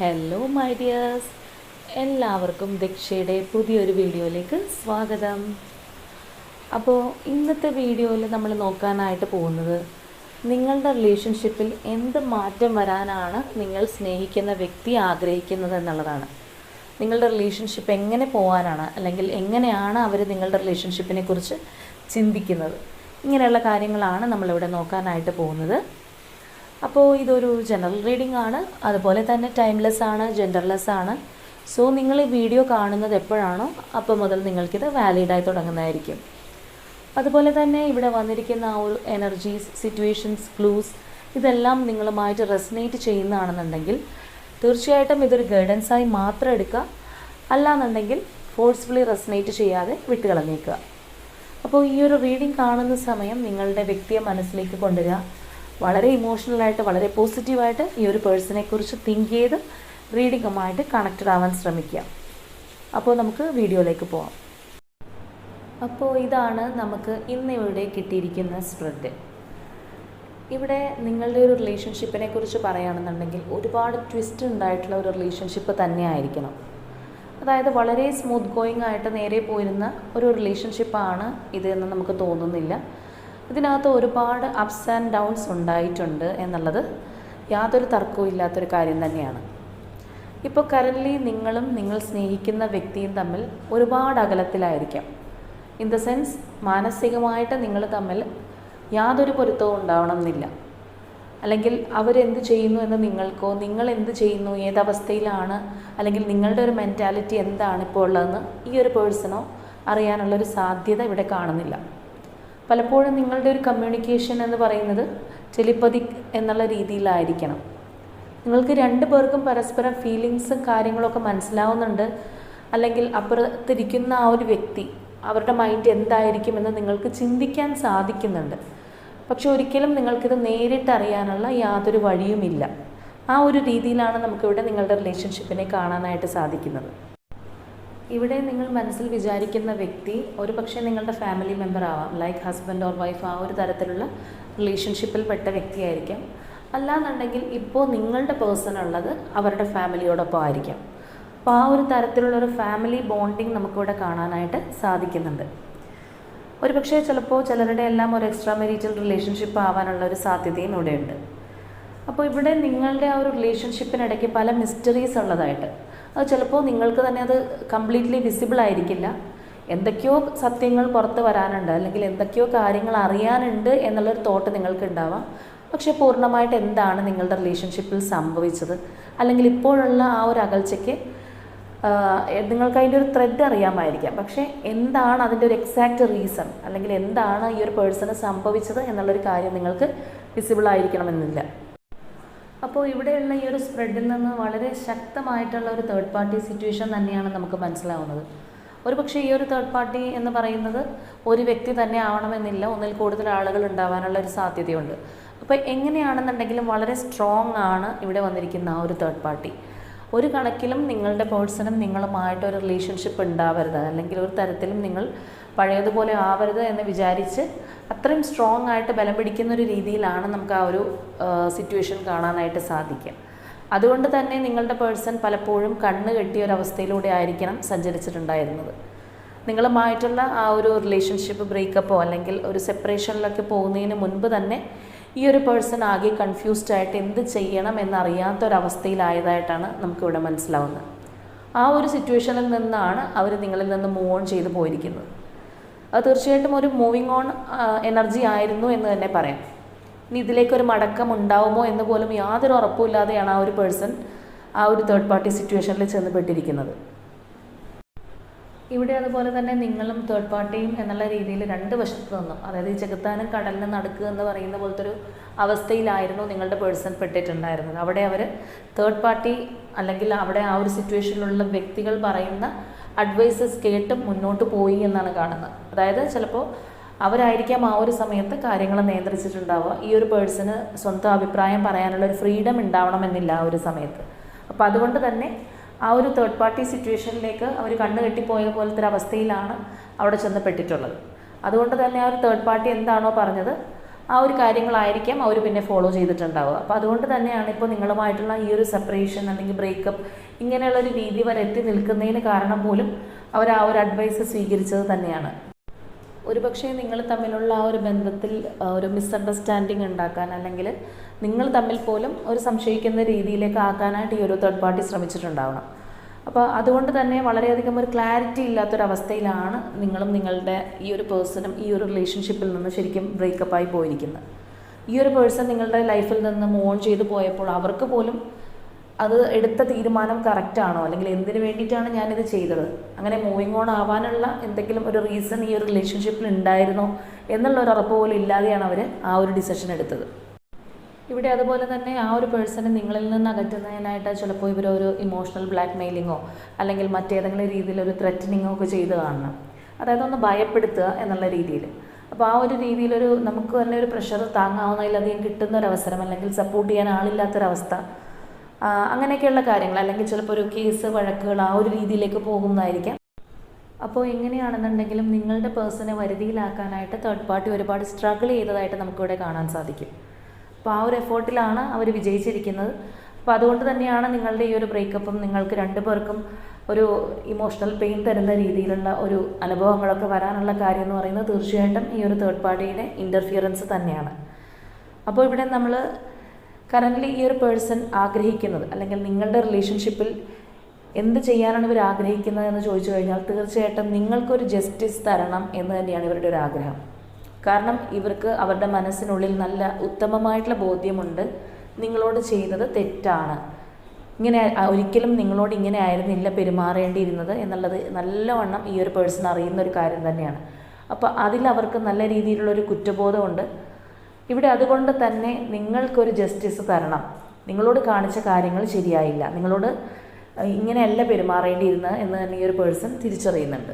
Hello my dears എല്ലാവർക്കും ദക്ഷയുടെ പുതിയൊരു വീഡിയോയിലേക്ക് സ്വാഗതം. അപ്പോൾ ഇന്നത്തെ വീഡിയോയിൽ നമ്മൾ നോക്കാനായിട്ട് പോകുന്നത് നിങ്ങളുടെ റിലേഷൻഷിപ്പിൽ എന്ത് മാറ്റം വരാനാണ് നിങ്ങൾ സ്നേഹിക്കുന്ന വ്യക്തി ആഗ്രഹിക്കുന്നത് എന്നുള്ളതാണ്. നിങ്ങളുടെ റിലേഷൻഷിപ്പ് എങ്ങനെ പോകാനാണ് അല്ലെങ്കിൽ എങ്ങനെയാണ് അവർ നിങ്ങളുടെ റിലേഷൻഷിപ്പിനെ കുറിച്ച് ചിന്തിക്കുന്നത്? ഇങ്ങനെയുള്ള കാര്യങ്ങളാണ് നമ്മളിവിടെ നോക്കാനായിട്ട് പോകുന്നത്. അപ്പോൾ ഇതൊരു ജനറൽ റീഡിംഗ് ആണ്. അതുപോലെ തന്നെ ടൈംലെസ് ആണ് ജെൻഡർലെസ് ആണ്. സോ നിങ്ങൾ ഈ വീഡിയോ കാണുന്നത് എപ്പോഴാണോ അപ്പോൾ മുതൽ നിങ്ങൾക്കിത് വാലിഡായി തുടങ്ങുന്നതായിരിക്കും. അതുപോലെ തന്നെ ഇവിടെ വന്നിരിക്കുന്ന ആ ഒരു എനർജീസ് സിറ്റുവേഷൻസ് ക്ലൂസ് ഇതെല്ലാം നിങ്ങളുമായിട്ട് റെസനേറ്റ് ചെയ്യുന്നതാണെന്നുണ്ടെങ്കിൽ തീർച്ചയായിട്ടും ഇതൊരു ഗൈഡൻസായി മാത്രം എടുക്കുക. അല്ലാന്നുണ്ടെങ്കിൽ ഫോഴ്സ്ഫുള്ളി റെസനേറ്റ് ചെയ്യാതെ വിട്ടുകളഞ്ഞേക്കുക. അപ്പോൾ ഈ ഒരു റീഡിംഗ് കാണുന്ന സമയം നിങ്ങളുടെ വ്യക്തിയെ മനസ്സിലേക്ക് കൊണ്ടുവരിക. വളരെ ഇമോഷണലായിട്ട് വളരെ പോസിറ്റീവായിട്ട് ഈ ഒരു പേഴ്സണെ കുറിച്ച് തിങ്ക് ചെയ്ത് റീഡിങ്ങുമായിട്ട് കണക്റ്റഡ് ആവാൻ ശ്രമിക്കുക അപ്പോൾ നമുക്ക് വീഡിയോയിലേക്ക് പോവാം. അപ്പോൾ ഇതാണ് നമുക്ക് ഇന്ന് ഇവിടെ കിട്ടിയിരിക്കുന്ന സ്പ്രെഡ് ഇവിടെ നിങ്ങളുടെ ഒരു റിലേഷൻഷിപ്പിനെ കുറിച്ച് പറയുകയാണെന്നുണ്ടെങ്കിൽ ഒരുപാട് ട്വിസ്റ്റ് ഉണ്ടായിട്ടുള്ള ഒരു റിലേഷൻഷിപ്പ് തന്നെ ആയിരിക്കണം അതായത് വളരെ സ്മൂത്ത് ഗോയിങ് ആയിട്ട് നേരെ പോയിരുന്ന ഒരു റിലേഷൻഷിപ്പാണ് ഇതെന്ന് നമുക്ക് തോന്നുന്നില്ല. ഇതിനകത്ത് ഒരുപാട് അപ്സ് ആൻഡ് ഡൗൺസ് ഉണ്ടായിട്ടുണ്ട് എന്നുള്ളത് യാതൊരു തർക്കവും ഇല്ലാത്തൊരു കാര്യം തന്നെയാണ്. ഇപ്പോൾ കറന്റ്ലി നിങ്ങളും നിങ്ങൾ സ്നേഹിക്കുന്ന വ്യക്തിയും തമ്മിൽ ഒരുപാട് അകലത്തിലായിരിക്കാം. ഇൻ ദ സെൻസ് മാനസികമായിട്ട് നിങ്ങൾ തമ്മിൽ യാതൊരു പൊരുത്തവും ഉണ്ടാവണം എന്നില്ല അല്ലെങ്കിൽ അവരെന്ത് ചെയ്യുന്നു എന്ന് നിങ്ങൾക്കോ നിങ്ങൾ എന്ത് ചെയ്യുന്നു ഏതവസ്ഥയിലാണ് അല്ലെങ്കിൽ നിങ്ങളുടെ ഒരു മെന്റാലിറ്റി എന്താണ് ഇപ്പോൾ ഉള്ളതെന്ന് ഈ ഒരു പേഴ്സണോ അറിയാനുള്ളൊരു സാധ്യത ഇവിടെ കാണുന്നില്ല. പലപ്പോഴും നിങ്ങളുടെ ഒരു കമ്മ്യൂണിക്കേഷൻ എന്ന് പറയുന്നത് ചെലിപ്പതി എന്നുള്ള രീതിയിലായിരിക്കണം. നിങ്ങൾക്ക് രണ്ട് പേർക്കും പരസ്പരം ഫീലിങ്സും കാര്യങ്ങളൊക്കെ മനസ്സിലാവുന്നുണ്ട്. അല്ലെങ്കിൽ അപ്പുറത്തിരിക്കുന്ന ആ ഒരു വ്യക്തി അവരുടെ മൈൻഡ് എന്തായിരിക്കുമെന്ന് നിങ്ങൾക്ക് ചിന്തിക്കാൻ സാധിക്കുന്നുണ്ട്. പക്ഷെ ഒരിക്കലും നിങ്ങൾക്കിത് നേരിട്ട് അറിയാനുള്ള യാതൊരു വഴിയുമില്ല. ആ ഒരു രീതിയിലാണ് നമുക്കിവിടെ നിങ്ങളുടെ റിലേഷൻഷിപ്പിനെ കാണാനായിട്ട് സാധിക്കുന്നത്. ഇവിടെ നിങ്ങൾ മനസ്സിൽ വിചാരിക്കുന്ന വ്യക്തി ഒരു പക്ഷേ നിങ്ങളുടെ ഫാമിലി മെമ്പർ ആവാം. ലൈക്ക് ഹസ്ബൻഡ് ഓർ വൈഫ് ആ ഒരു തരത്തിലുള്ള റിലേഷൻഷിപ്പിൽ പെട്ട വ്യക്തിയായിരിക്കാം. അല്ലാന്നുണ്ടെങ്കിൽ ഇപ്പോൾ നിങ്ങളുടെ പേഴ്സൺ ഉള്ളത് അവരുടെ ഫാമിലിയോടൊപ്പം ആയിരിക്കാം. അപ്പോൾ ആ ഒരു തരത്തിലുള്ള ഒരു ഫാമിലി ബോണ്ടിങ് നമുക്കിവിടെ കാണാനായിട്ട് സാധിക്കുന്നുണ്ട്. ഒരു പക്ഷേ ചിലപ്പോൾ ചിലരുടെ എല്ലാം ഒരു എക്സ്ട്രാ മെരീറ്റൽ റിലേഷൻഷിപ്പ് ആവാനുള്ള ഒരു സാധ്യതയും ഇവിടെയുണ്ട്. അപ്പോൾ ഇവിടെ നിങ്ങളുടെ ആ ഒരു റിലേഷൻഷിപ്പിനിടയ്ക്ക് പല മിസ്റ്ററീസ് ഉള്ളതായിട്ട്. അത് ചിലപ്പോൾ നിങ്ങൾക്ക് തന്നെ അത് കംപ്ലീറ്റ്ലി വിസിബിൾ ആയിരിക്കില്ല. എന്തൊക്കെയോ സത്യങ്ങൾ പുറത്ത് വരാനുണ്ട് അല്ലെങ്കിൽ എന്തൊക്കെയോ കാര്യങ്ങൾ അറിയാനുണ്ട് എന്നുള്ളൊരു തോട്ട് നിങ്ങൾക്ക് ഉണ്ടാവാം പക്ഷേ പൂർണമായിട്ട് എന്താണ് നിങ്ങളുടെ റിലേഷൻഷിപ്പിൽ സംഭവിച്ചത്? അല്ലെങ്കിൽ ഇപ്പോഴുള്ള ആ ഒരു അകൽച്ചയ്ക്ക് നിങ്ങൾക്ക് അതിന്റെ ഒരു ത്രെഡ് അറിയാമായിരിക്കാം. പക്ഷേ എന്താണ് അതിന്റെ ഒരു എക്സാക്റ്റ് റീസൺ അല്ലെങ്കിൽ എന്താണ് ഈ ഒരു പേഴ്സണ് സംഭവിച്ചത് എന്നുള്ളൊരു കാര്യം നിങ്ങൾക്ക് വിസിബിൾ ആയിരിക്കണമെന്നില്ല. അപ്പോൾ ഇവിടെയുള്ള ഈ ഒരു സ്പ്രെഡിൽ നിന്ന് വളരെ ശക്തമായിട്ടുള്ള ഒരു തേർഡ് പാർട്ടി സിറ്റുവേഷൻ തന്നെയാണ് നമുക്ക് മനസ്സിലാവുന്നത്. ഒരു പക്ഷേ ഈ ഒരു തേർഡ് പാർട്ടി എന്ന് പറയുന്നത് ഒരു വ്യക്തി തന്നെ ആവണമെന്നില്ല ഒന്നിൽ കൂടുതൽ ആളുകൾ ഉണ്ടാവാനുള്ള ഒരു സാധ്യതയുണ്ട്. അപ്പോൾ എങ്ങനെയാണെന്നുണ്ടെങ്കിലും വളരെ സ്ട്രോങ് ആണ് ഇവിടെ വന്നിരിക്കുന്ന ആ ഒരു തേർഡ് പാർട്ടി ഒരു കണക്കിലും നിങ്ങളുടെ പേഴ്സണും നിങ്ങളുമായിട്ട് ഒരു റിലേഷൻഷിപ്പ് ഉണ്ടാവരുത്. അല്ലെങ്കിൽ ഒരു തരത്തിലും നിങ്ങൾ പഴയതുപോലെ ആവരുത് എന്ന് വിചാരിച്ച് അത്രയും സ്ട്രോങ് ആയിട്ട് ബലം പിടിക്കുന്ന ഒരു രീതിയിലാണ് നമുക്ക് ആ ഒരു സിറ്റുവേഷൻ കാണാനായിട്ട് സാധിക്കുക. അതുകൊണ്ട് തന്നെ നിങ്ങളുടെ പേഴ്സൺ പലപ്പോഴും കണ്ണ് കെട്ടിയ ഒരു അവസ്ഥയിലൂടെ ആയിരിക്കണം സഞ്ചരിച്ചിട്ടുണ്ടായിരുന്നത്. നിങ്ങളുമായിട്ടുള്ള ആ ഒരു റിലേഷൻഷിപ്പ് ബ്രേക്കപ്പോ അല്ലെങ്കിൽ ഒരു സെപ്പറേഷനിലൊക്കെ പോകുന്നതിന് മുൻപ് തന്നെ ഈ ഒരു പേഴ്സൺ ആകെ കൺഫ്യൂസ്ഡ് ആയിട്ട് എന്ത് ചെയ്യണം എന്നറിയാത്തൊരവസ്ഥയിലായതായിട്ടാണ് നമുക്കിവിടെ മനസ്സിലാവുന്നത്. ആ ഒരു സിറ്റുവേഷനിൽ നിന്നാണ് അവർ നിങ്ങളിൽ നിന്ന് മൂവ് ഓൺ ചെയ്തു പോയിരിക്കുന്നത്. അത് തീർച്ചയായിട്ടും ഒരു മൂവിങ് ഓൺ എനർജി ആയിരുന്നു എന്ന് തന്നെ പറയാം. ഇനി ഇതിലേക്കൊരു മടക്കം ഉണ്ടാവുമോ എന്ന് പോലും യാതൊരു ഉറപ്പുമില്ലാതെയാണ് ആ ഒരു പേഴ്സൺ ആ ഒരു തേർഡ് പാർട്ടി സിറ്റുവേഷനിൽ ചെന്നപ്പെട്ടിരിക്കുന്നത് ഇവിടെ അതുപോലെ തന്നെ നിങ്ങളും തേർഡ് പാർട്ടിയും എന്നുള്ള രീതിയിൽ രണ്ട് വശത്തു നിന്നും. അതായത് ഈ ചെകുത്താനും കടലിന് നടക്കുക എന്ന് പറയുന്ന പോലത്തെ ഒരു അവസ്ഥയിലായിരുന്നു നിങ്ങളുടെ പേഴ്സൺ പെട്ടിട്ടുണ്ടായിരുന്നത്. അവിടെ അവർ തേർഡ് പാർട്ടി അല്ലെങ്കിൽ അവിടെ ആ ഒരു സിറ്റുവേഷനിലുള്ള വ്യക്തികൾ പറയുന്ന അഡ്വൈസസ് കേട്ട് മുന്നോട്ട് പോയി എന്നാണ് കാണുന്നത്. അതായത് ചിലപ്പോൾ അവരായിരിക്കാം ആ ഒരു സമയത്ത് കാര്യങ്ങൾ നിയന്ത്രിച്ചിട്ടുണ്ടാവുക. ഈ ഒരു പേഴ്സണ് സ്വന്തം അഭിപ്രായം പറയാനുള്ള ഒരു ഫ്രീഡം ഉണ്ടാവണമെന്നില്ല ആ ഒരു സമയത്ത്. അപ്പോൾ അതുകൊണ്ട് തന്നെ ആ ഒരു തേർഡ് പാർട്ടി സിറ്റുവേഷനിലേക്ക് അവർ കണ്ണു കെട്ടിപ്പോയ പോലത്തെ ഒരു അവസ്ഥയിലാണ് അവിടെ ചെന്നപ്പെട്ടിട്ടുള്ളത്. അതുകൊണ്ട് തന്നെ ആ ഒരു തേർഡ് പാർട്ടി എന്താണോ പറഞ്ഞത് ആ ഒരു കാര്യങ്ങളായിരിക്കാം അവർ പിന്നെ ഫോളോ ചെയ്തിട്ടുണ്ടാവുക. അപ്പോൾ അതുകൊണ്ട് തന്നെയാണ് ഇപ്പോൾ നിങ്ങളുമായിട്ടുള്ള ഈ ഒരു സെപ്പറേഷൻ അല്ലെങ്കിൽ ബ്രേക്കപ്പ് ഇങ്ങനെയുള്ള ഒരു രീതി വരെ എത്തി നിൽക്കുന്നതിന് കാരണം പോലും അവർ ആ ഒരു അഡ്വൈസ് സ്വീകരിച്ചത് തന്നെയാണ്. ഒരുപക്ഷെ നിങ്ങൾ തമ്മിലുള്ള ആ ഒരു ബന്ധത്തിൽ ഒരു മിസ്അണ്ടർസ്റ്റാൻഡിങ് ഉണ്ടാക്കാൻ അല്ലെങ്കിൽ നിങ്ങൾ തമ്മിൽ പോലും ഒരു സംശയിക്കുന്ന രീതിയിലേക്ക് ആക്കാനായിട്ട് ഈ ഒരു തേർഡ് പാർട്ടി ശ്രമിച്ചിട്ടുണ്ടാവണം. അപ്പോൾ അതുകൊണ്ട് തന്നെ വളരെയധികം ഒരു ക്ലാരിറ്റി ഇല്ലാത്തൊരവസ്ഥയിലാണ് നിങ്ങളും നിങ്ങളുടെ ഈ ഒരു പേഴ്സണും ഈ ഒരു റിലേഷൻഷിപ്പിൽ നിന്ന് ശരിക്കും ബ്രേക്കപ്പായി പോയിരിക്കുന്നത്. ഈ ഒരു പേഴ്സൺ നിങ്ങളുടെ ലൈഫിൽ നിന്ന് മൂവ് ഓൺ ചെയ്തു പോയപ്പോൾ അവർക്ക് പോലും അത് എടുത്ത തീരുമാനം കറക്റ്റാണോ അല്ലെങ്കിൽ എന്തിനു വേണ്ടിയിട്ടാണ് ഞാനിത് ചെയ്തത്? അങ്ങനെ മൂവിങ് ഓൺ ആവാനുള്ള എന്തെങ്കിലും ഒരു റീസൺ ഈ ഒരു റിലേഷൻഷിപ്പിൽ ഉണ്ടായിരുന്നോ? എന്നുള്ള ഒരു ഉറപ്പ് പോലും ഇല്ലാതെയാണ് അവർ ആ ഒരു ഡിസിഷൻ എടുത്തത്. ഇവിടെ അതുപോലെ തന്നെ ആ ഒരു പേഴ്സണെ നിങ്ങളിൽ നിന്ന് അകറ്റുന്നതിനായിട്ട് ചിലപ്പോൾ ഇവർ ഒരു ഇമോഷണൽ ബ്ലാക്ക് മെയിലിങ്ങോ അല്ലെങ്കിൽ മറ്റേതെങ്കിലും രീതിയിൽ ഒരു ത്രെറ്റനിങ്ങോ ഒക്കെ ചെയ്ത് കാണണം. അതായത് ഒന്ന് ഭയപ്പെടുത്തുക എന്നുള്ള രീതിയിൽ. അപ്പോൾ ആ ഒരു രീതിയിലൊരു നമുക്ക് തന്നെ ഒരു പ്രഷർ താങ്ങാവുന്നതിലധികം കിട്ടുന്ന ഒരു അവസരം അല്ലെങ്കിൽ സപ്പോർട്ട് ചെയ്യാൻ ആളില്ലാത്തൊരവസ്ഥ അങ്ങനെയൊക്കെയുള്ള കാര്യങ്ങൾ അല്ലെങ്കിൽ ചിലപ്പോൾ ഒരു കേസ് വഴക്കുകൾ ആ ഒരു രീതിയിലേക്ക് പോകുന്നതായിരിക്കാം. അപ്പോൾ എങ്ങനെയാണെന്നുണ്ടെങ്കിലും നിങ്ങളുടെ പേഴ്സണെ വരുതിയിലാക്കാനായിട്ട് തേർഡ് പാർട്ടി ഒരുപാട് സ്ട്രഗിൾ ചെയ്തതായിട്ട് നമുക്കിവിടെ കാണാൻ സാധിക്കും. അപ്പോൾ ആ ഒരു എഫേർട്ടിലാണ് അവർ വിജയിച്ചിരിക്കുന്നത്. അപ്പോൾ അതുകൊണ്ട് തന്നെയാണ് നിങ്ങളുടെ ഈ ഒരു ബ്രേക്കപ്പും നിങ്ങൾക്ക് രണ്ടു പേർക്കും ഒരു ഇമോഷണൽ പെയിൻ തരുന്ന രീതിയിലുള്ള ഒരു അനുഭവങ്ങളൊക്കെ വരാനുള്ള കാര്യം എന്ന് പറയുന്നത് തീർച്ചയായിട്ടും ഈ ഒരു തേർഡ് പാർട്ടിയുടെ ഇന്റർഫിയറൻസ് തന്നെയാണ്. അപ്പോൾ ഇവിടെ നമ്മൾ കറന്റ്ലി ഈ ഒരു പേഴ്സൺ ആഗ്രഹിക്കുന്നത് അല്ലെങ്കിൽ നിങ്ങളുടെ റിലേഷൻഷിപ്പിൽ എന്ത് ചെയ്യാനാണ് ഇവർ ആഗ്രഹിക്കുന്നത് എന്ന് ചോദിച്ചു കഴിഞ്ഞാൽ തീർച്ചയായിട്ടും നിങ്ങൾക്കൊരു ജസ്റ്റിസ് തരണം എന്ന് തന്നെയാണ് ഇവരുടെ ഒരു ആഗ്രഹം. കാരണം ഇവർക്ക് അവരുടെ മനസ്സിനുള്ളിൽ നല്ല ഉത്തമമായിട്ടുള്ള ബോധ്യമുണ്ട്. നിങ്ങളോട് ചെയ്തത് തെറ്റാണ്. ഇങ്ങനെ ഒരിക്കലും നിങ്ങളോട് ഇങ്ങനെ ആയിരുന്നില്ല പെരുമാറേണ്ടിയിരുന്നത് എന്നുള്ളത് നല്ലവണ്ണം ഈ ഒരു പേഴ്സൺ അറിയുന്ന ഒരു കാര്യം തന്നെയാണ്. അപ്പോൾ അതിൽ അവർക്ക് നല്ല രീതിയിലുള്ളൊരു കുറ്റബോധമുണ്ട്. ഇവിടെ അതുകൊണ്ട് തന്നെ നിങ്ങൾക്കൊരു ജസ്റ്റിസ് തരണം. നിങ്ങളോട് കാണിച്ച കാര്യങ്ങൾ ശരിയായില്ല. നിങ്ങളോട് ഇങ്ങനെയല്ല പെരുമാറേണ്ടിയിരുന്നത് എന്ന് തന്നെ ഈ ഒരു പേഴ്സൺ തിരിച്ചറിയുന്നുണ്ട്.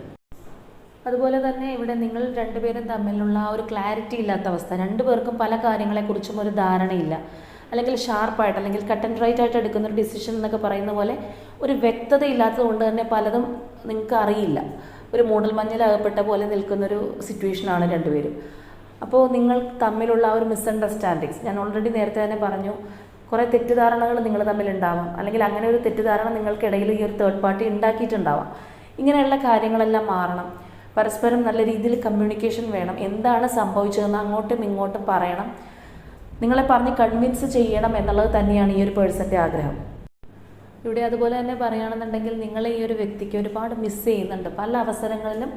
അതുപോലെ തന്നെ ഇവിടെ നിങ്ങൾ രണ്ടുപേരും തമ്മിലുള്ള ആ ഒരു ക്ലാരിറ്റി ഇല്ലാത്ത അവസ്ഥ. രണ്ടുപേർക്കും പല കാര്യങ്ങളെക്കുറിച്ചും ഒരു ധാരണയില്ല. അല്ലെങ്കിൽ ഷാർപ്പായിട്ട് അല്ലെങ്കിൽ കട്ട് ആൻഡ് റൈറ്റ് ആയിട്ട് എടുക്കുന്ന ഒരു ഡിസിഷൻ എന്നൊക്കെ പറയുന്ന പോലെ ഒരു വ്യക്തത ഇല്ലാത്തത് കൊണ്ട് തന്നെ പലതും നിങ്ങൾക്ക് അറിയില്ല. ഒരു മൂടൽ മഞ്ഞിലകപ്പെട്ട പോലെ നിൽക്കുന്നൊരു സിറ്റുവേഷനാണ് രണ്ടുപേരും. അപ്പോൾ നിങ്ങൾ തമ്മിലുള്ള ആ ഒരു മിസ്അണ്ടർസ്റ്റാൻഡിങ്സ് ഞാൻ ഓൾറെഡി നേരത്തെ തന്നെ പറഞ്ഞു കുറേ തെറ്റിദ്ധാരണകൾ നിങ്ങൾ തമ്മിൽ ഉണ്ടാവാം. അല്ലെങ്കിൽ അങ്ങനെ ഒരു തെറ്റിദ്ധാരണ നിങ്ങൾക്കിടയിൽ ഈ ഒരു തേർഡ് പാർട്ടി ഉണ്ടാക്കിയിട്ടുണ്ടാവാം. ഇങ്ങനെയുള്ള കാര്യങ്ങളെല്ലാം മാറണം. പരസ്പരം നല്ല രീതിയിൽ കമ്മ്യൂണിക്കേഷൻ വേണം. എന്താണ് സംഭവിച്ചതെന്ന് അങ്ങോട്ടും ഇങ്ങോട്ടും പറയണം. നിങ്ങളെ പറഞ്ഞ് കൺവിൻസ് ചെയ്യണം എന്നുള്ളത് തന്നെയാണ് ഈ ഒരു പേഴ്സന്റെ ആഗ്രഹം. ഇവിടെ അതുപോലെ തന്നെ പറയുകയാണെന്നുണ്ടെങ്കിൽ നിങ്ങളെ ഈ ഒരു വ്യക്തിക്ക് ഒരുപാട് മിസ് ചെയ്യുന്നുണ്ട്. പല അവസരങ്ങളിലും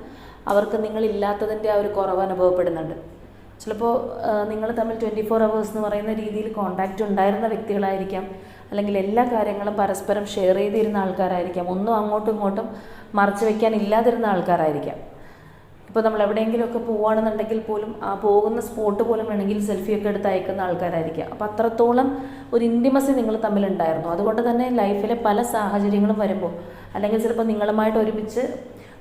അവർക്ക് നിങ്ങളില്ലാത്തതിന്റെ ആ ഒരു കുറവ് അനുഭവപ്പെടുന്നുണ്ട്. ചിലപ്പോൾ നിങ്ങൾ തമ്മിൽ ട്വന്റി ഫോർ അവേഴ്സ് എന്ന് പറയുന്ന രീതിയിൽ കോണ്ടാക്റ്റ് ഉണ്ടായിരുന്ന വ്യക്തികളായിരിക്കാം. അല്ലെങ്കിൽ എല്ലാ കാര്യങ്ങളും പരസ്പരം ഷെയർ ചെയ്തിരുന്ന ആൾക്കാരായിരിക്കാം. ഒന്നും അങ്ങോട്ടും ഇങ്ങോട്ടും മറച്ചു വയ്ക്കാൻ ഇല്ലാതിരുന്ന ആൾക്കാരായിരിക്കാം. ഇപ്പോൾ നമ്മൾ എവിടെയെങ്കിലുമൊക്കെ പോവുകയാണെന്നുണ്ടെങ്കിൽ പോലും ആ പോകുന്ന സ്പോട്ട് പോലും വേണമെങ്കിൽ സെൽഫിയൊക്കെ എടുത്ത് അയക്കുന്ന ആൾക്കാരായിരിക്കാം. അപ്പോൾ അത്രത്തോളം ഒരു ഇന്റിമസി നിങ്ങൾ തമ്മിലുണ്ടായിരുന്നു. അതുകൊണ്ട് തന്നെ ലൈഫിലെ പല സാഹചര്യങ്ങളും വരുമ്പോൾ അല്ലെങ്കിൽ ചിലപ്പോൾ നിങ്ങളുമായിട്ട് ഒരുമിച്ച്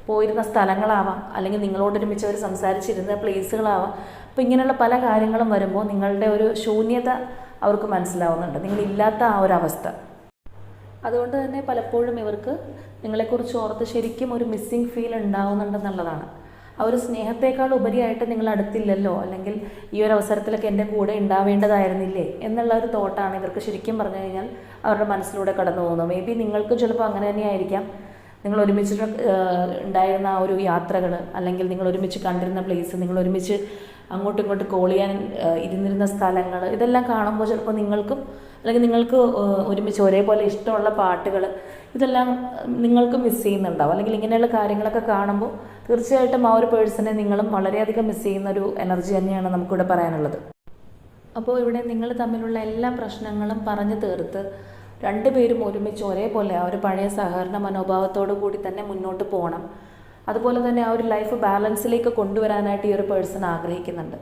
പോയിരുന്ന സ്ഥലങ്ങളാവാം അല്ലെങ്കിൽ നിങ്ങളോടൊരുമിച്ച് അവർ സംസാരിച്ചിരുന്ന പ്ലേസുകളാവാം അപ്പോൾ ഇങ്ങനെയുള്ള പല കാര്യങ്ങളും വരുമ്പോൾ നിങ്ങളുടെ ഒരു ശൂന്യത അവർക്ക് മനസ്സിലാവുന്നുണ്ട്. നിങ്ങളില്ലാത്ത ആ ഒരു അവസ്ഥ. അതുകൊണ്ട് തന്നെ പലപ്പോഴും ഇവർക്ക് നിങ്ങളെക്കുറിച്ച് ഓർത്ത് ശരിക്കും ഒരു മിസ്സിങ് ഫീൽ ഉണ്ടാവുന്നുണ്ടെന്നുള്ളതാണ് ആ ഒരു സ്നേഹത്തെക്കാൾ ഉപരിയായിട്ട് നിങ്ങൾ അടുത്തില്ലല്ലോ? അല്ലെങ്കിൽ ഈ ഒരു അവസരത്തിലൊക്കെ എന്റെ കൂടെ ഉണ്ടാവേണ്ടതായിരുന്നില്ലേ? എന്നുള്ള ഒരു തോട്ടാണ് ഇവർക്ക് ശരിക്കും പറഞ്ഞു കഴിഞ്ഞാൽ അവരുടെ മനസ്സിലൂടെ കടന്നു പോകുന്നത്. മേ ബി നിങ്ങൾക്കും ചിലപ്പോൾ അങ്ങനെ തന്നെയായിരിക്കാം നിങ്ങൾ ഒരുമിച്ച് ഉണ്ടായിരുന്ന ആ ഒരു യാത്രകൾ അല്ലെങ്കിൽ നിങ്ങൾ ഒരുമിച്ച് കണ്ടിരുന്ന പ്ലേസ് നിങ്ങൾ ഒരുമിച്ച് അങ്ങോട്ടും ഇങ്ങോട്ടും കോൾ ചെയ്യാൻ ഇരുന്നിരുന്ന സ്ഥലങ്ങൾ ഇതെല്ലാം കാണുമ്പോൾ ചിലപ്പോൾ നിങ്ങൾക്കും അല്ലെങ്കിൽ നിങ്ങൾക്ക് ഒരുമിച്ച് ഒരേപോലെ ഇഷ്ടമുള്ള പാട്ടുകൾ ഇതെല്ലാം നിങ്ങൾക്ക് മിസ് ചെയ്യുന്നുണ്ടാവും. അല്ലെങ്കിൽ ഇങ്ങനെയുള്ള കാര്യങ്ങളൊക്കെ കാണുമ്പോൾ തീർച്ചയായിട്ടും ആ ഒരു പേഴ്സണെ നിങ്ങളും വളരെയധികം മിസ് ചെയ്യുന്ന ഒരു എനർജി തന്നെയാണ് നമുക്കിവിടെ പറയാനുള്ളത്. അപ്പോൾ ഇവിടെ നിങ്ങൾ തമ്മിലുള്ള എല്ലാ പ്രശ്നങ്ങളും പറഞ്ഞു തീർത്ത് രണ്ടുപേരും ഒരുമിച്ച് ഒരേപോലെ ആ ഒരു പഴയ സഹകരണ മനോഭാവത്തോടു കൂടി തന്നെ മുന്നോട്ട് പോകണം. അതുപോലെ തന്നെ ആ ഒരു ലൈഫ് ബാലൻസിലേക്ക് കൊണ്ടുവരാനായിട്ട് ഈ ഒരു പേഴ്സൺ ആഗ്രഹിക്കുന്നുണ്ട്.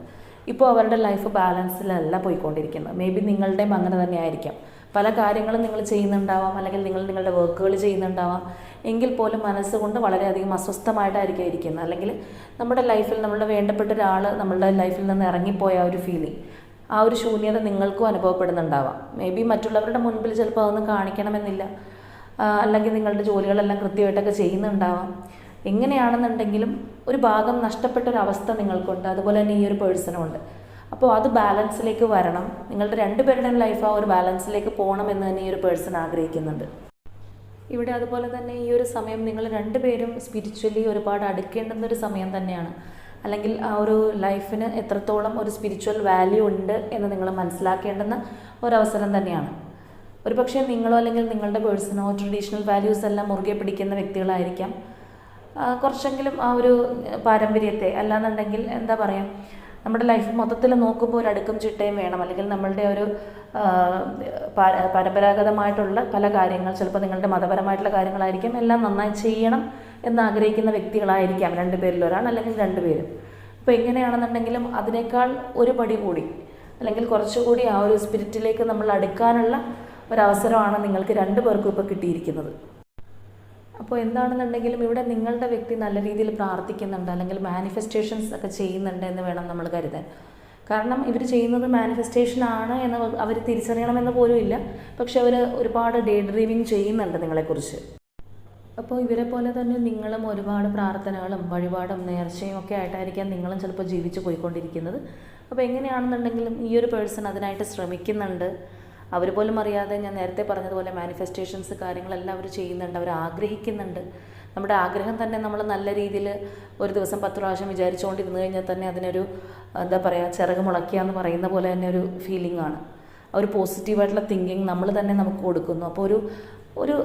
ഇപ്പോൾ അവരുടെ ലൈഫ് ബാലൻസിലല്ല പോയിക്കൊണ്ടിരിക്കുന്നത്. മേ ബി നിങ്ങളുടെയും അങ്ങനെ തന്നെ ആയിരിക്കാം പല കാര്യങ്ങളും നിങ്ങൾ ചെയ്യുന്നുണ്ടാവാം അല്ലെങ്കിൽ നിങ്ങൾ നിങ്ങളുടെ വർക്കുകൾ ചെയ്യുന്നുണ്ടാവാം. എങ്കിൽ പോലും മനസ്സുകൊണ്ട് വളരെയധികം അസ്വസ്ഥമായിട്ടായിരിക്കും. ഇരിക്കുന്നത് അല്ലെങ്കിൽ നമ്മുടെ ലൈഫിൽ നമ്മളുടെ വേണ്ടപ്പെട്ട ഒരാൾ നമ്മളുടെ ലൈഫിൽ നിന്ന് ഇറങ്ങിപ്പോയ ഒരു ഫീലിംഗ് ആ ഒരു ശൂന്യത നിങ്ങൾക്കും അനുഭവപ്പെടുന്നുണ്ടാവാം. മേ ബി മറ്റുള്ളവരുടെ മുൻപിൽ ചിലപ്പോൾ അതൊന്നും കാണിക്കണമെന്നില്ല. അല്ലെങ്കിൽ നിങ്ങളുടെ ജോലികളെല്ലാം കൃത്യമായിട്ടൊക്കെ ചെയ്യുന്നുണ്ടാവാം. എങ്ങനെയാണെന്നുണ്ടെങ്കിലും ഒരു ഭാഗം നഷ്ടപ്പെട്ട ഒരു അവസ്ഥ നിങ്ങൾക്കുണ്ട്. അതുപോലെ തന്നെ ഈ ഒരു പേഴ്സണും ഉണ്ട്. അപ്പോൾ അത് ബാലൻസിലേക്ക് വരണം. നിങ്ങളുടെ രണ്ടുപേരുടെയും ലൈഫ് ആ ഒരു ബാലൻസിലേക്ക് പോകണം എന്ന് തന്നെ ഈ ഒരു പേഴ്സൺ ആഗ്രഹിക്കുന്നുണ്ട്. ഇവിടെ അതുപോലെ തന്നെ ഈ ഒരു സമയം നിങ്ങൾ രണ്ടുപേരും സ്പിരിച്വലി ഒരുപാട് അടുക്കേണ്ടുന്ന ഒരു സമയം തന്നെയാണ്. അല്ലെങ്കിൽ ആ ഒരു ലൈഫിന് എത്രത്തോളം ഒരു സ്പിരിച്വൽ വാല്യൂ ഉണ്ട് എന്ന് നിങ്ങൾ മനസ്സിലാക്കേണ്ടുന്ന ഒരവസരം തന്നെയാണ്. ഒരു പക്ഷേ നിങ്ങളോ അല്ലെങ്കിൽ നിങ്ങളുടെ പേഴ്സണോ ട്രഡീഷണൽ വാല്യൂസ് എല്ലാം മുറുകെ പിടിക്കുന്ന വ്യക്തികളായിരിക്കാം. കുറച്ചെങ്കിലും ആ ഒരു പാരമ്പര്യത്തെ അല്ലാന്നുണ്ടെങ്കിൽ എന്താ പറയുക നമ്മുടെ ലൈഫ് മൊത്തത്തിൽ നോക്കുമ്പോൾ ഒരു അടുക്കും ചിട്ടയും വേണം. അല്ലെങ്കിൽ നമ്മളുടെ ഒരു പരമ്പരാഗതമായിട്ടുള്ള പല കാര്യങ്ങൾ ചിലപ്പോൾ നിങ്ങളുടെ മതപരമായിട്ടുള്ള കാര്യങ്ങളായിരിക്കും എല്ലാം നന്നായി ചെയ്യണം എന്നാഗ്രഹിക്കുന്ന വ്യക്തികളായിരിക്കാം രണ്ട് പേരിൽ ഒരാൾ അല്ലെങ്കിൽ രണ്ട് പേരും. അപ്പോൾ എങ്ങനെയാണെന്നുണ്ടെങ്കിലും അതിനേക്കാൾ ഒരു പടി കൂടി അല്ലെങ്കിൽ കുറച്ചുകൂടി ആ ഒരു സ്പിരിറ്റിലേക്ക് നമ്മൾ അടുക്കാനുള്ള ഒരവസരമാണ് നിങ്ങൾക്ക് രണ്ട് പേർക്കും ഇപ്പോൾ കിട്ടിയിരിക്കുന്നത്. അപ്പോൾ എന്താണെന്നുണ്ടെങ്കിലും ഇവിടെ നിങ്ങളുടെ വ്യക്തി നല്ല രീതിയിൽ പ്രാർത്ഥിക്കുന്നുണ്ട് അല്ലെങ്കിൽ മാനിഫെസ്റ്റേഷൻസ് ഒക്കെ ചെയ്യുന്നുണ്ട് എന്ന് വേണം നമ്മൾ കരുതാൻ. കാരണം ഇവർ ചെയ്യുന്നത് മാനിഫെസ്റ്റേഷൻ ആണ് എന്ന് അവർ തിരിച്ചറിയണമെന്ന് പോലും ഇല്ല. പക്ഷെ അവർ ഒരുപാട് ഡേ ഡ്രീവിങ് ചെയ്യുന്നുണ്ട് നിങ്ങളെക്കുറിച്ച്. അപ്പോൾ ഇവരെ പോലെ തന്നെ നിങ്ങളും ഒരുപാട് പ്രാർത്ഥനകളും വഴിപാടും നേർച്ചയും ഒക്കെ ആയിട്ടായിരിക്കാം നിങ്ങളും ചിലപ്പോൾ ജീവിച്ച് പോയിക്കൊണ്ടിരിക്കുന്നത്. അപ്പോൾ എങ്ങനെയാണെന്നുണ്ടെങ്കിലും ഈ ഒരു പേഴ്സൺ അതിനായിട്ട് ശ്രമിക്കുന്നുണ്ട്. അവർ പോലും അറിയാതെ ഞാൻ നേരത്തെ പറഞ്ഞതുപോലെ മാനിഫെസ്റ്റേഷൻസ് കാര്യങ്ങളെല്ലാം അവർ ചെയ്യുന്നുണ്ട് അവർ ആഗ്രഹിക്കുന്നുണ്ട്. നമ്മുടെ ആഗ്രഹം തന്നെ നമ്മൾ നല്ല രീതിയിൽ ഒരു ദിവസം പത്ത് പ്രാവശ്യം വിചാരിച്ചുകൊണ്ടിരുന്നു കഴിഞ്ഞാൽ തന്നെ അതിനൊരു എന്താ പറയുക ചിറക് മുളയ്ക്കുക എന്ന് പറയുന്ന പോലെ തന്നെ ഒരു ഫീലിംഗ് ആണ്. ഒരു പോസിറ്റീവായിട്ടുള്ള തിങ്കിങ് നമ്മൾ തന്നെ നമുക്ക് കൊടുക്കുന്നു. അപ്പോൾ ഒരു ഒരു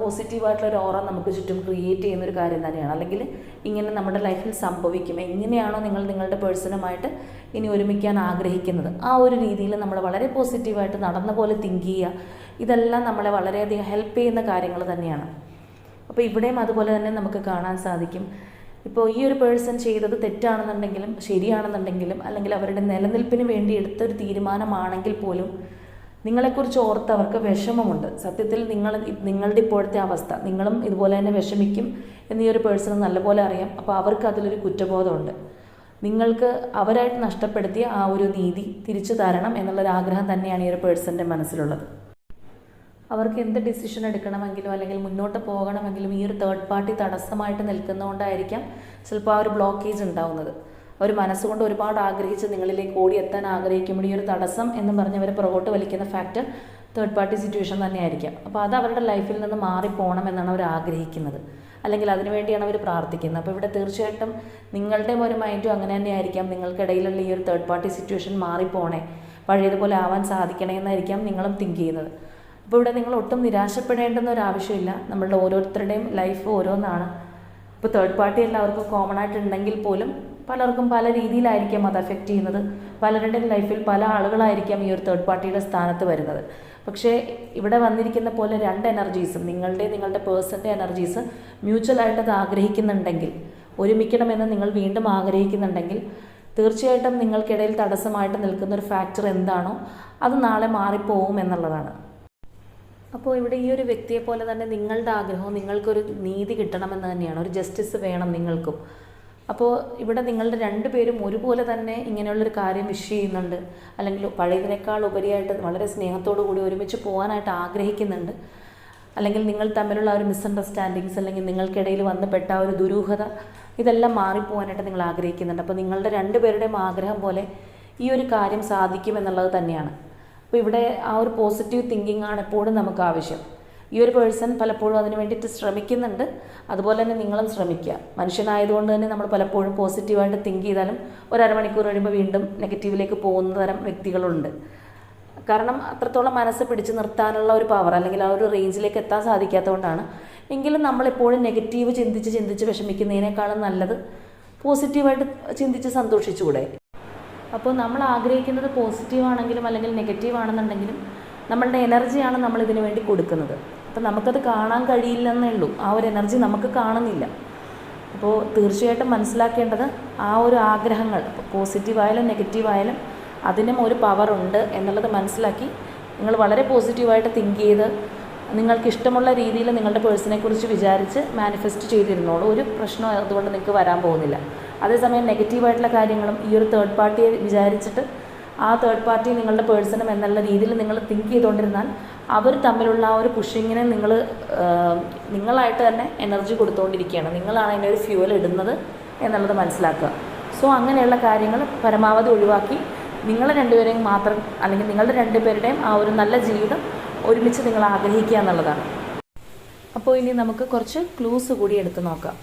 പോസിറ്റീവായിട്ടുള്ള ഒരു ഓറ നമുക്ക് ചുറ്റും ക്രിയേറ്റ് ചെയ്യുന്ന ഒരു കാര്യം തന്നെയാണ്. അല്ലെങ്കിൽ ഇങ്ങനെ നമ്മുടെ ലൈഫിൽ സംഭവിക്കും. എങ്ങനെയാണോ നിങ്ങൾ നിങ്ങളുടെ പേഴ്സണുമായിട്ട് ഇനി ഒരുമിക്കാൻ ആഗ്രഹിക്കുന്നത്. ആ ഒരു രീതിയിൽ നമ്മൾ വളരെ പോസിറ്റീവായിട്ട് നടന്ന പോലെ തിങ്ക് ചെയ്യുക. ഇതെല്ലാം നമ്മളെ വളരെയധികം ഹെൽപ്പ് ചെയ്യുന്ന കാര്യങ്ങൾ തന്നെയാണ്. അപ്പോൾ ഇവിടെയും അതുപോലെ തന്നെ നമുക്ക് കാണാൻ സാധിക്കും. ഇപ്പോൾ ഈ ഒരു പേഴ്സൺ ചെയ്തത് തെറ്റാണെന്നുണ്ടെങ്കിലും ശരിയാണെന്നുണ്ടെങ്കിലും അല്ലെങ്കിൽ അവരുടെ നിലനിൽപ്പിന് വേണ്ടി എടുത്തൊരു തീരുമാനമാണെങ്കിൽ പോലും നിങ്ങളെക്കുറിച്ച് ഓർത്ത് അവർക്ക് വിഷമമുണ്ട്. സത്യത്തിൽ നിങ്ങൾ നിങ്ങളുടെ ഇപ്പോഴത്തെ അവസ്ഥ നിങ്ങളും ഇതുപോലെ തന്നെ വിഷമിക്കും എന്ന് ഒരു പേഴ്സണ് നല്ലപോലെ അറിയാം. അപ്പോൾ അവർക്ക് അതിലൊരു കുറ്റബോധമുണ്ട്. നിങ്ങൾക്ക് അവരായിട്ട് നഷ്ടപ്പെടുത്തിയ ആ ഒരു നീതി തിരിച്ചു തരണം എന്നുള്ളൊരു ആഗ്രഹം തന്നെയാണ് ഈ ഒരു പേഴ്സന്റെ മനസ്സിലുള്ളത്. അവർക്ക് എന്ത് ഡിസിഷൻ എടുക്കണമെങ്കിലും അല്ലെങ്കിൽ മുന്നോട്ട് പോകണമെങ്കിലും ഈ ഒരു തേർഡ് പാർട്ടി തടസ്സമായിട്ട് നിൽക്കുന്നതുകൊണ്ടായിരിക്കാം ചിലപ്പോൾ ആ ഒരു ബ്ലോക്കേജ് ഉണ്ടാവുന്നത്. അവർ മനസ്സുകൊണ്ട് ഒരുപാട് ആഗ്രഹിച്ച് നിങ്ങളിലേക്ക് ഓടിയെത്താൻ ആഗ്രഹിക്കുമ്പോൾ ഈ ഒരു തടസ്സം എന്ന് പറഞ്ഞ് അവരെ പുറകോട്ട് വലിക്കുന്ന ഫാക്ടർ തേർഡ് പാർട്ടി സിറ്റുവേഷൻ തന്നെയായിരിക്കാം. അപ്പോൾ അത് അവരുടെ ലൈഫിൽ നിന്ന് മാറിപ്പോകണം എന്നാണ് അവർ ആഗ്രഹിക്കുന്നത്. അല്ലെങ്കിൽ അതിനുവേണ്ടിയാണ് അവർ പ്രാർത്ഥിക്കുന്നത്. അപ്പോൾ ഇവിടെ തീർച്ചയായിട്ടും നിങ്ങളുടെ ഒരു മൈൻഡും അങ്ങനെ തന്നെ തന്നെയായിരിക്കാം. നിങ്ങൾക്കിടയിലുള്ള ഈ ഒരു തേർഡ് പാർട്ടി സിറ്റുവേഷൻ മാറിപ്പോണേ പഴയതുപോലെ ആവാൻ സാധിക്കണേ എന്നായിരിക്കാം നിങ്ങളും തിങ്ക് ചെയ്യുന്നത്. അപ്പോൾ ഇവിടെ നിങ്ങൾ ഒട്ടും നിരാശപ്പെടേണ്ടുന്ന ഒരു ആവശ്യമില്ല. നമ്മളുടെ ഓരോരുത്തരുടെയും ലൈഫ് ഓരോന്നാണ്. ഇപ്പോൾ തേർഡ് പാർട്ടി എല്ലാവർക്കും കോമൺ ആയിട്ടുണ്ടെങ്കിൽ പോലും പലർക്കും പല രീതിയിലായിരിക്കാം അത് അഫക്റ്റ് ചെയ്യുന്നത്. പലരുടെയും ലൈഫിൽ പല ആളുകളായിരിക്കാം ഈ ഒരു തേർഡ് പാർട്ടിയുടെ സ്ഥാനത്ത് വരുന്നത്. പക്ഷേ ഇവിടെ വന്നിരിക്കുന്ന പോലെ രണ്ട് എനർജീസും നിങ്ങളുടെ നിങ്ങളുടെ പേഴ്സന്റെ എനർജീസ് മ്യൂച്വലായിട്ട് അത് ആഗ്രഹിക്കുന്നുണ്ടെങ്കിൽ ഒരുമിക്കണമെന്ന് നിങ്ങൾ വീണ്ടും ആഗ്രഹിക്കുന്നുണ്ടെങ്കിൽ തീർച്ചയായിട്ടും നിങ്ങൾക്കിടയിൽ തടസ്സമായിട്ട് നിൽക്കുന്ന ഒരു ഫാക്ടർ എന്താണോ അത് നാളെ മാറിപ്പോവും എന്നുള്ളതാണ്. അപ്പോൾ ഇവിടെ ഈ ഒരു വ്യക്തിയെ പോലെ തന്നെ നിങ്ങളുടെ ആഗ്രഹവും നിങ്ങൾക്കൊരു നീതി കിട്ടണമെന്ന് തന്നെയാണ്. ഒരു ജസ്റ്റിസ് വേണം നിങ്ങൾക്കും. അപ്പോൾ ഇവിടെ നിങ്ങളുടെ രണ്ടുപേരും ഒരുപോലെ തന്നെ ഇങ്ങനെയുള്ളൊരു കാര്യം വിഷ് ചെയ്യുന്നുണ്ട്. അല്ലെങ്കിൽ പഴയതിനേക്കാൾ ഉപരിയായിട്ട് വളരെ സ്നേഹത്തോടു കൂടി ഒരുമിച്ച് പോകാനായിട്ട് ആഗ്രഹിക്കുന്നുണ്ട്. അല്ലെങ്കിൽ നിങ്ങൾ തമ്മിലുള്ള ഒരു മിസ്അണ്ടർസ്റ്റാൻഡിങ്സ് അല്ലെങ്കിൽ നിങ്ങൾക്കിടയിൽ വന്നപ്പെട്ട ആ ഒരു ദുരൂഹത ഇതെല്ലാം മാറിപ്പോകാനായിട്ട് നിങ്ങൾ ആഗ്രഹിക്കുന്നുണ്ട്. അപ്പോൾ നിങ്ങളുടെ രണ്ടുപേരുടെയും ആഗ്രഹം പോലെ ഈ ഒരു കാര്യം സാധിക്കുമെന്നുള്ളത് തന്നെയാണ്. അപ്പോൾ ഇവിടെ ആ ഒരു പോസിറ്റീവ് തിങ്കിങ് ആണ് എപ്പോഴും നമുക്ക് ആവശ്യം. ഈ ഒരു പേഴ്സൺ പലപ്പോഴും അതിന് വേണ്ടിയിട്ട് ശ്രമിക്കുന്നുണ്ട്. അതുപോലെ തന്നെ നിങ്ങളും ശ്രമിക്കുക. മനുഷ്യനായതുകൊണ്ട് തന്നെ നമ്മൾ പലപ്പോഴും പോസിറ്റീവായിട്ട് തിങ്ക് ചെയ്താലും ഒരമണിക്കൂർ കഴിയുമ്പോൾ വീണ്ടും നെഗറ്റീവിലേക്ക് പോകുന്ന തരം വ്യക്തികളുണ്ട്. കാരണം അത്രത്തോളം മനസ്സ് പിടിച്ചു നിർത്താനുള്ള ഒരു പവർ അല്ലെങ്കിൽ ആ ഒരു റേഞ്ചിലേക്ക് എത്താൻ സാധിക്കാത്തതുകൊണ്ടാണ്. എങ്കിലും നമ്മളെപ്പോഴും നെഗറ്റീവ് ചിന്തിച്ച് ചിന്തിച്ച് വിഷമിക്കുന്നതിനേക്കാളും നല്ലത് പോസിറ്റീവായിട്ട് ചിന്തിച്ച് സന്തോഷിച്ചുകൂടെ? അപ്പോൾ നമ്മൾ ആഗ്രഹിക്കുന്നത് പോസിറ്റീവ് ആണെങ്കിലും അല്ലെങ്കിൽ നെഗറ്റീവ് ആണെന്നുണ്ടെങ്കിലും നമ്മളുടെ എനർജിയാണ് നമ്മൾ ഇതിനു വേണ്ടി കൊടുക്കുന്നത്. അപ്പം നമുക്കത് കാണാൻ കഴിയില്ലെന്നേ ഉള്ളൂ. ആ ഒരു എനർജി നമുക്ക് കാണുന്നില്ല. അപ്പോൾ തീർച്ചയായിട്ടും മനസ്സിലാക്കേണ്ടത് ആ ഒരു ആഗ്രഹങ്ങൾ പോസിറ്റീവായാലും നെഗറ്റീവായാലും അതിനും ഒരു പവറുണ്ട് എന്നുള്ളത് മനസ്സിലാക്കി നിങ്ങൾ വളരെ പോസിറ്റീവായിട്ട് തിങ്ക് ചെയ്ത് നിങ്ങൾക്ക് ഇഷ്ടമുള്ള രീതിയിൽ നിങ്ങളുടെ പേഴ്സിനെ കുറിച്ച് വിചാരിച്ച് മാനിഫെസ്റ്റ് ചെയ്തിരുന്നോളൂ. ഒരു പ്രശ്നം അതുകൊണ്ട് നിങ്ങൾക്ക് വരാൻ പോകുന്നില്ല. അതേസമയം നെഗറ്റീവായിട്ടുള്ള കാര്യങ്ങളും ഈ ഒരു തേർഡ് പാർട്ടിയെ വിചാരിച്ചിട്ട് ആ തേർഡ് പാർട്ടി നിങ്ങളുടെ പേഴ്സണും എന്നുള്ള രീതിയിൽ നിങ്ങൾ തിങ്ക് ചെയ്തുകൊണ്ടിരുന്നാൽ അവർ തമ്മിലുള്ള ആ ഒരു പുഷിങ്ങിനെ നിങ്ങൾ നിങ്ങളായിട്ട് തന്നെ എനർജി കൊടുത്തുകൊണ്ടിരിക്കുകയാണ്. നിങ്ങളാണ് അതിന്റെ ഒരു ഫ്യൂവൽ ഇടുന്നത് എന്നുള്ളത് മനസ്സിലാക്കുക. സോ അങ്ങനെയുള്ള കാര്യങ്ങൾ പരമാവധി ഒഴിവാക്കി നിങ്ങളെ രണ്ടുപേരെയും മാത്രം അല്ലെങ്കിൽ നിങ്ങളുടെ രണ്ടുപേരുടെയും ആ ഒരു നല്ല ജീവിതം ഒരുമിച്ച് നിങ്ങൾ ആഗ്രഹിക്കുക എന്നുള്ളതാണ്. അപ്പോൾ ഇനി നമുക്ക് കുറച്ച് ക്ലൂസ് കൂടി എടുത്ത് നോക്കാം.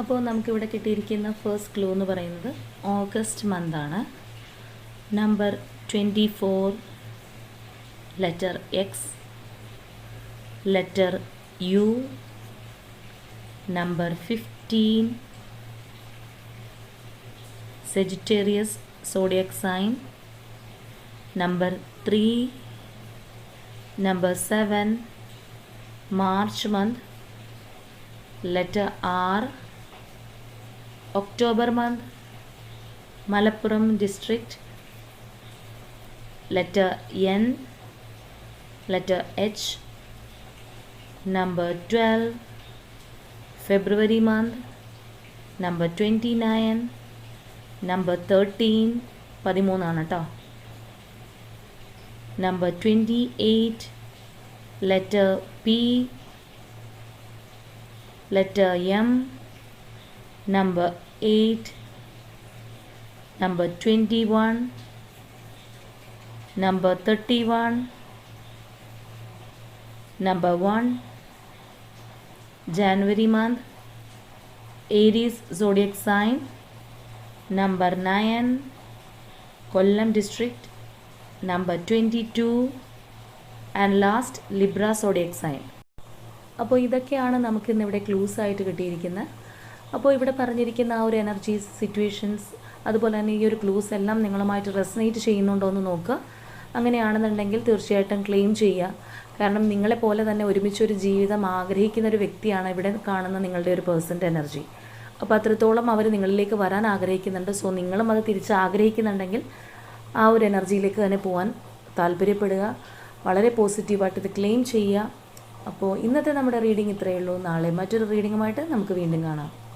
അപ്പോൾ നമുക്കിവിടെ കിട്ടിയിരിക്കുന്ന ഫസ്റ്റ് ക്ലൂ എന്ന് പറയുന്നത് August മന്താണ് number twenty four letter x letter u number fifteen Sagittarius zodiac sign number 3, number 7, March month, letter R, October month, Malappuram district, letter N, letter H, number 12, February month, number 29, number thirteen പതിമൂന്നാണ് കേട്ടോ number 28 letter P letter M. Number 8 number 21 number 31 number 1 January month Aries zodiac sign. Number 9 Kollam district. Number 22 and last Libra zodiac sign അപ്പോൾ ഇതൊക്കെയാണ് നമുക്ക് ഇന്നിവിടെ clues ആയിട്ട് കിട്ടിയിരിക്കുന്നത് അപ്പോൾ ഇവിടെ പറഞ്ഞിരിക്കുന്ന ആ ഒരു എനർജി സിറ്റുവേഷൻസ് അതുപോലെ തന്നെ ഈ ഒരു ക്ലൂസ് എല്ലാം നിങ്ങളുമായിട്ട് റെസനേറ്റ് ചെയ്യുന്നുണ്ടോ എന്ന് നോക്കുക. അങ്ങനെയാണെന്നുണ്ടെങ്കിൽ തീർച്ചയായിട്ടും ക്ലെയിം ചെയ്യുക. കാരണം നിങ്ങളെപ്പോലെ തന്നെ ഒരുമിച്ചൊരു ജീവിതം ആഗ്രഹിക്കുന്ന ഒരു വ്യക്തിയാണ് ഇവിടെ കാണുന്ന നിങ്ങളുടെ ഒരു പേഴ്സന്റെ എനർജി അപ്പോൾ അത്രത്തോളം അവർ നിങ്ങളിലേക്ക് വരാൻ ആഗ്രഹിക്കുന്നുണ്ട്. സോ നിങ്ങളും അത് തിരിച്ച് ആഗ്രഹിക്കുന്നുണ്ടെങ്കിൽ ആ ഒരു എനർജിയിലേക്ക് തന്നെ പോകാൻ താല്പര്യപ്പെടുക. വളരെ പോസിറ്റീവായിട്ട് ഇത് ക്ലെയിം ചെയ്യുക. അപ്പോൾ ഇന്നത്തെ നമ്മുടെ റീഡിംഗ് ഇത്രയേ ഉള്ളൂ. നാളെ മറ്റൊരു റീഡിങ്ങുമായിട്ട് നമുക്ക് വീണ്ടും കാണാം.